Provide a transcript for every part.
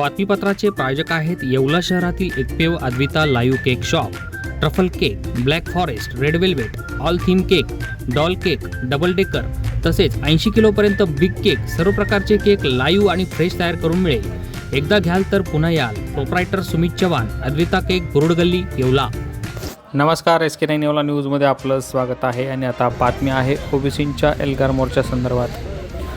बातमीपत्राचे प्रायोजक आहेत येवला शहरातील एकपेव Advita live cake shop. Truffle cake black forest red velvet all theme cake doll cake double decker तसेच ऐंशी किलोपर्यंत बिग केक सर्व प्रकारचे केक लाईव्ह आणि फ्रेश तयार करून मिळेल. एकदा घ्याल तर पुन्हा याल. प्रोप्रायटर सुमित चव्हाण अद्विता केक गुरुड गल्ली येवला. नमस्कार एस के नाईन येवला न्यूजमध्ये आपलं स्वागत आहे आणि आता बातमी आहे ओबीसींच्या एल्गार मोर्चा संदर्भात.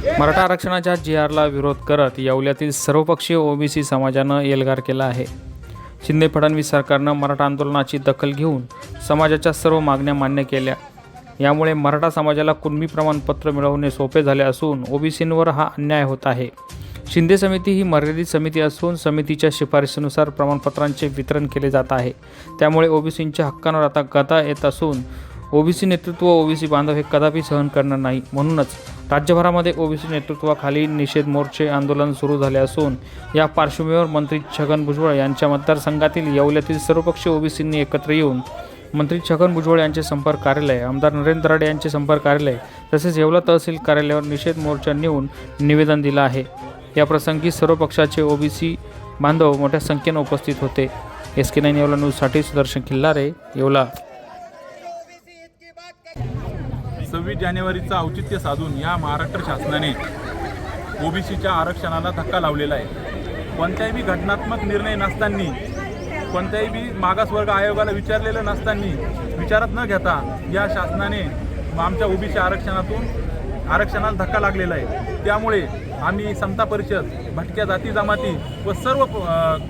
मराठा आरक्षणाच्या जी आरला विरोध करत येवल्यातील सर्वपक्षीय ओबीसी समाजानं एल्गार केला आहे. शिंदे फडणवीस सरकारनं मराठा आंदोलनाची दखल घेऊन समाजाच्या सर्व मागण्या मान्य केल्या. यामुळे मराठा समाजाला कुणबी प्रमाणपत्र मिळवणे सोपे झाले असून ओबीसींवर हा अन्याय होत आहे. शिंदे समिती ही मर्यादित समिती असून समितीच्या शिफारशीनुसार प्रमाणपत्रांचे वितरण केले जात आहे. त्यामुळे ओबीसींच्या हक्कांवर आता गदा येत असून ओबीसी नेतृत्व ओबीसी बांधव हे कदापि सहन करणार नाही. म्हणूनच राज्यभरामध्ये ओबीसी नेतृत्वाखाली निषेध मोर्चे आंदोलन सुरू झाले असून या पार्श्वभूमीवर मंत्री छगन भुजबळ यांच्या मतदारसंघातील येवल्यातील सर्वपक्षीय ओबीसींनी एकत्र येऊन मंत्री छगन भुजबळ यांचे संपर्क कार्यालय आमदार नरेंद्र राडे यांचे संपर्क कार्यालय तसेच येवला तहसील कार्यालयावर निषेध मोर्चा नेऊन निवेदन दिलं आहे. या प्रसंगी सर्व पक्षाचे ओबीसी बांधव मोठ्या संख्येनं उपस्थित होते. एस के नाईन येवला न्यूजसाठी सुदर्शन खिल्लारे येवला. सव्वीस जानेवारीचं औचित्य साधून या महाराष्ट्र शासनाने ओबीसीच्या आरक्षणाला धक्का लावलेला आहे. कोणत्याही घटनात्मक निर्णय नसताना कोणत्याही बी मागासवर्ग आयोगाला विचारलेलं नसताना विचारात न घेता या शासनाने आमच्या ओबीसी आरक्षणातून आरक्षणाला धक्का लागलेला आहे. त्यामुळे आम्ही समता परिषद भटक्या जाती जमाती व सर्व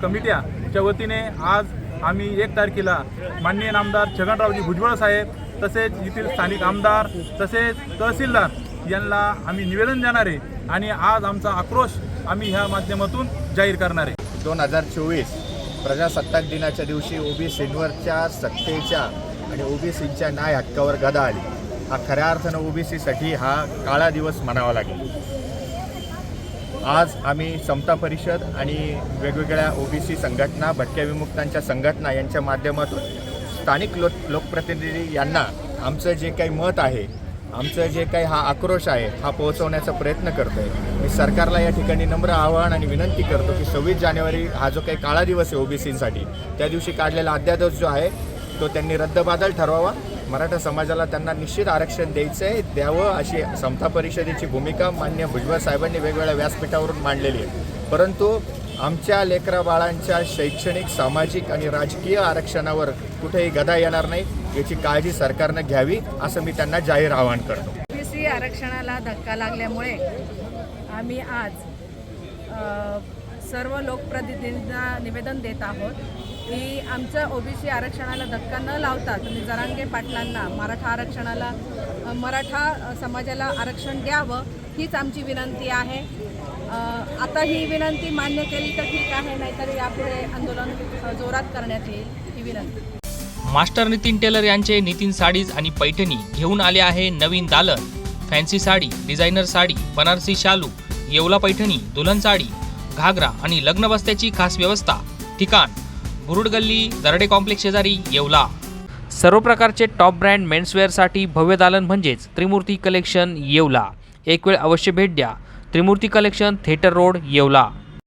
कमिट्याच्या वतीने आज आम्ही एक तारखेला माननीय नामदार छगनरावजी भुजबळ साहेब तसेच येथील स्थानिक आमदार तसेच तहसीलदार यांना आम्ही निवेदन देणार आहे आणि आज आमचा आक्रोश आम्ही ह्या माध्यमातून जाहीर करणार आहे. दोन हजार चोवीस प्रजासत्ताक दिनाच्या दिवशी ओबीसींवरच्या सत्तेच्या आणि ओबीसींच्या न्याय हक्कावर गदा आली. हा खऱ्या अर्थानं ओबीसीसाठी हा काळा दिवस म्हणावा लागेल. आज आम्ही समता परिषद आणि वेगवेगळ्या ओबीसी संघटना भटक्या विमुक्तांच्या संघटना यांच्या माध्यमातून स्थानिक लोक लोकप्रतिनिधी यांना आमचं जे काही मत आहे आमचं जे काही हा आक्रोश आहे हा पोहोचवण्याचा प्रयत्न करतो आहे मी सरकारला या ठिकाणी नम्र आवाहन आणि विनंती करतो की सव्वीस जानेवारी हा जो काही काळा दिवस आहे ओबीसींसाठी त्या दिवशी काढलेला अध्यादेश जो आहे तो त्यांनी रद्दबादल ठरवावा. मराठा समाजाला त्यांना निश्चित आरक्षण द्यायचं आहे द्यावं अशी समता परिषदेची भूमिका मान्य भुजबळ साहेबांनी वेगवेगळ्या व्यासपीठावरून मांडलेली आहे. परंतु आमच्या लेकरा बाळांच्या शैक्षणिक सामाजिक आणि राजकीय आरक्षणावर कुठेही गदा येणार नाही. याची काळजी सरकारनं घ्यावी असं मी त्यांना जाहीर आवाहन करतो. ओबीसी आरक्षणाला धक्का लागल्यामुळे आम्ही आज सर्व लोकप्रतिनिधींना निवेदन देत आहोत की आमचं ओबीसी आरक्षणाला धक्का न लावता तुम्ही जरांगे पाटलांना मराठा आरक्षणाला मराठा समाजाला आरक्षण द्यावं. हीच आमची विनंती आहे. आता ही विनंती मान्य केली तर ठीक आहे नाहीतर यापुढे आंदोलन जोरात करण्यात येईल ही विनंती. मास्टर नितीन टेलर यांचे नितीन साडीज आणि पैठणी घेऊन आले आहे नवीन दालन. फॅन्सी साडी डिझायनर साडी बनारसी शालू येवला पैठणी दुल्हन साडी घागरा आणि लग्न बस्त्याची खास व्यवस्था. ठिकाण गुरुड गल्ली दरडे कॉम्प्लेक्स शेजारी येवला. सर्व प्रकारचे टॉप ब्रँड मेन्सवेअरसाठी भव्य दालन म्हणजेच त्रिमूर्ती कलेक्शन येवला. एक वेळ अवश्य भेट द्या. Trimurti collection theatre road Yeola.